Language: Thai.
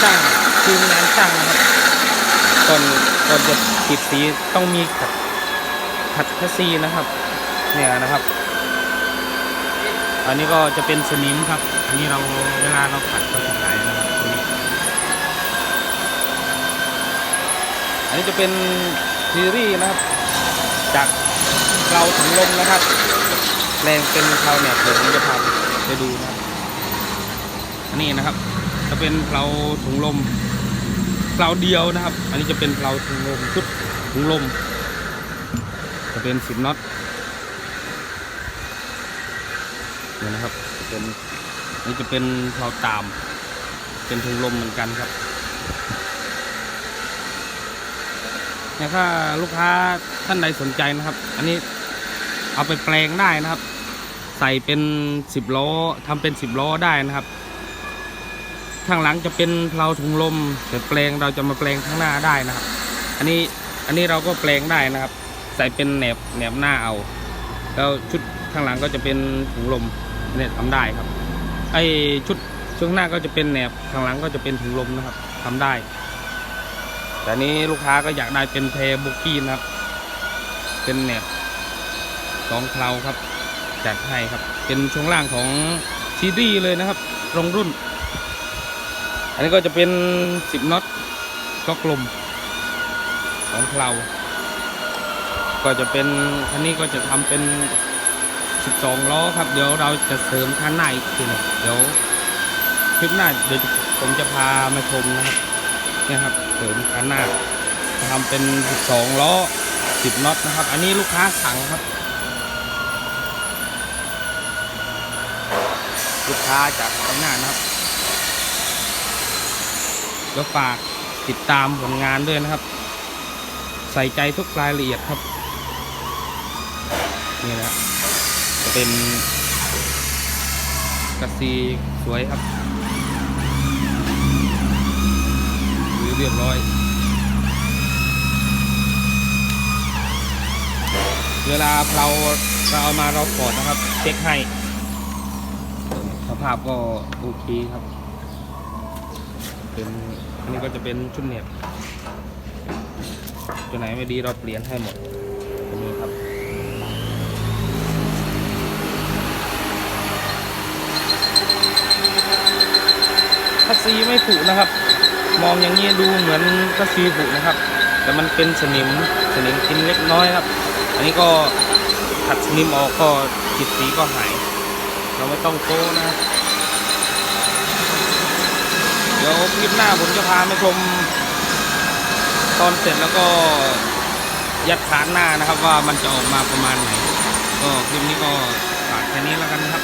คืองทีมงานช่างนะครับก่อนก่อนจะติดสีต้องมีขัดขัดแคซีนะครับ เนี่ยนะครับ อันนี้ก็จะเป็นสนิมครับ อันนี้เราเวลาเราขัดก็จะหายนะครับตรงนี้อันนี้จะเป็นซีรีส์นะครับ จากเราถึงลมนะครับ แรงเป็นเขาเนี่ยเดี๋ยวผมจะพาไปดูนะครับนนี้นะครับ จะเป็นเพลาถุงลมเพลาเดียวนะครับ อันนี้จะเป็นเพลาถุงลมชุดถุงลม จะเป็นสิบน็อตเนี่ยนะครับจะเป็นนนี่จะเป็นเพลาตาม เป็นถุงลมเหมือนกันครับเนี่ยถ้าลูกค้าท่านใดสนใจนะครับ อันนี้เอาไปแปลงได้นะครับ ใส่เป็นสิบล้อทำเป็นสิบล้อได้นะครับ ข้างหลังจะเป็นเพลาถุงลมแต่แปลงเราจะมาแปลงข้างหน้าได้นะครับ อันนี้อันนี้เราก็แปลงได้นะครับ ใส่เป็นแหนบแหนบหน้าเอา แล้วชุดข้างหลังก็จะเป็นถุงลมเนี่ยทำได้ครับ ไอชุดช่วงหน้าก็จะเป็นแหนบข้างหลังก็จะเป็นถุงลมนะครับทำได้ แต่นี้ลูกค้าก็อยากได้เป็นเพลบุกกี้นะครับ เป็นแหนบสองเพลาครับจัดให้ครับ เป็นช่วงล่างของซีรีส์เลยนะครับ ตรงรุ่น นนี้ก็จะเป็นสิบน็อตก็กลมสองเพลาก็จะเป็นคันนี้ก็จะทำเป็นสิบสองล้อครับ เดี๋ยวเราจะเสริมคันหน้าอีกทีหนึงเดี๋ยวคลิปหน้าเดี๋ยวผมจะพามาชมนะครับเนี่ยครับเสริมคันหน้าทำเป็นสิบสองล้อสิบน็อตนะครับ อันนี้ลูกค้าสั่งครับ ลูกค้าจากข้างหน้านะครับ ก็ฝากติดตามผลงานด้วยนะครับ ใส่ใจทุกรายละเอียดครับนี่นะจะเป็นกระซีสวยครับหรือเรียบร้อย เวลาเราเราเอามาเรากดนะครับ เช็คให้ สภาพก็โอเคครับ เป็นอันนี้ก็จะเป็นชุดเหน็บตัวไหนไม่ดีเราเปลี่ยนให้หมดตัวนี้ครับคัสซีไม่ผุนะครับ มองอย่างนี้ดูเหมือนคัสซีผุนะครับ แต่มันเป็นสนิมสนิมกินเล็กน้อยครับ อันนี้ก็ขัดสนิมออกก็จิดสีก็หาย เราไม่ต้องโต้นะครับ ดี๋ยวคลิปหน้าผมจะพามาชม ตอนเสร็จแล้วก็ยัดฐานหน้านะครับว่ามันจะออกมาประมาณไหน ก็คลิปนี้ก็ฝากแค่นี้แล้วกันนะครับ